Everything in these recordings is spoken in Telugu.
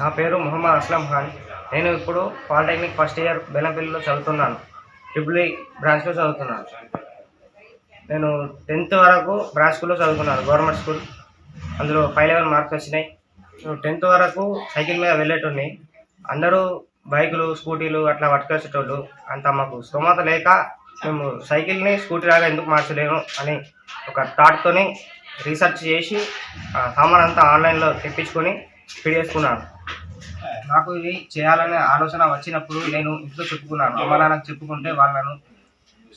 నా పేరు మొహమ్మద్ అస్లం ఖాన్. నేను ఇప్పుడు పాలిటెక్నిక్ ఫస్ట్ ఇయర్ బెల్లంపల్లిలో చదువుతున్నాను. ట్రిపుల్ బ్రాంచ్లో చదువుతున్నాను. నేను టెన్త్ వరకు బ్రాంచ్ స్కూల్లో చదువుకున్నాను గవర్నమెంట్ స్కూల్. అందులో ఫైవ్ లెవెన్ మార్క్స్ వచ్చినాయి. టెన్త్ వరకు సైకిల్ మీద వెళ్ళేటోడిని. అందరూ బైకులు స్కూటీలు అట్లా పట్టుకొచ్చేటోళ్ళు. అంత మాకు స్తోమత లేక మేము సైకిల్ని స్కూటీ లాగా ఎందుకు మార్చలేము అని ఒక థాట్తోని రీసెర్చ్ చేసి ఆ సామాన్ అంతా ఆన్లైన్లో తెప్పించుకొని ఫిడ్ చేసుకున్నాను నాకు ఇది చేయాలనే ఆలోచన వచ్చినప్పుడు నేను ఇంట్లో చెప్పుకున్నాను. అమ్మ నాన్నకు చెప్పుకుంటే వాళ్ళను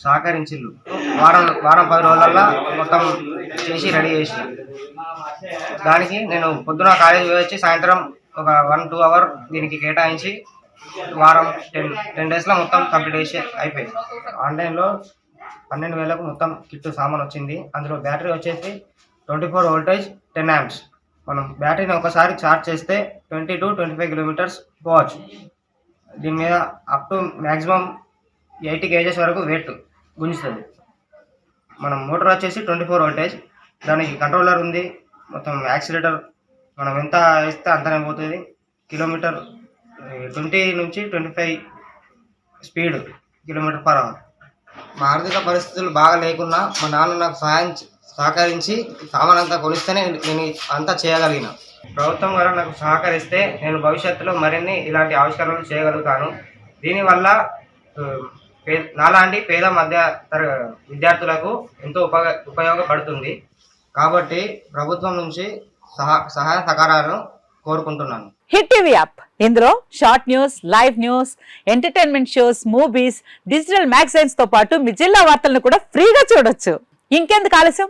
సహకరించిండు వారం వారం పది రోజులల్లో మొత్తం చేసి రెడీ చేసి దానికి నేను పొద్దున కాలేజీ వచ్చి సాయంత్రం ఒక వన్ టూ అవర్ దీనికి కేటాయించి వారం టెన్ టెన్ డేస్లో మొత్తం కంప్లీట్ చేసి అయిపోయింది. ఆన్లైన్లో పన్నెండు వేలకు మొత్తం కిట్ సామాన్ వచ్చింది. అందులో బ్యాటరీ వచ్చేసి twenty four voltage ten amps మనం బ్యాటరీని ఒకసారి ఛార్జ్ చేస్తే twenty two twenty five kilometres పోవచ్చు. దీని మీద up to maximum eighty kgs వరకు వెయిట్ గుంజుతుంది. మనం మోటార్ వచ్చేసి ట్వంటీ ఫోర్ వోల్టేజ్ దానికి కంట్రోలర్ ఉంది. మొత్తం యాక్సిలేటర్ మనం ఎంత ఇస్తే అంతనే పోతుంది. కిలోమీటర్ ట్వంటీ నుంచి twenty five speed kilometre per hour మా ఆర్థిక పరిస్థితులు బాగా లేకున్నా మా నాన్న నాకు సహాయం సహకరించి సామాన్ అంతా కొనిస్తేనే నేను అంతా చేయగలిగిన. ప్రభుత్వం గారు నాకు సహకరిస్తే నేను భవిష్యత్తులో మరిన్ని ఇలాంటి ఆవిష్కరణలు చేయగలుగుతాను. దీనివల్ల పే నాలాంటి పేద మధ్య తర విద్యార్థులకు ఎంతో ఉపయోగ ఉపయోగపడుతుంది. కాబట్టి ప్రభుత్వం నుంచి సహా సహాయ సహకారాలను కోరుకుంటున్నాను. Hit TV app. ఇందులో short news live news entertainment shows movies digital మ్యాగజైన్స్తో పాటు మీ జిల్లా వార్తలను కూడా ఫ్రీగా చూడొచ్చు. ఇంకెందుకు ఆలస్యం?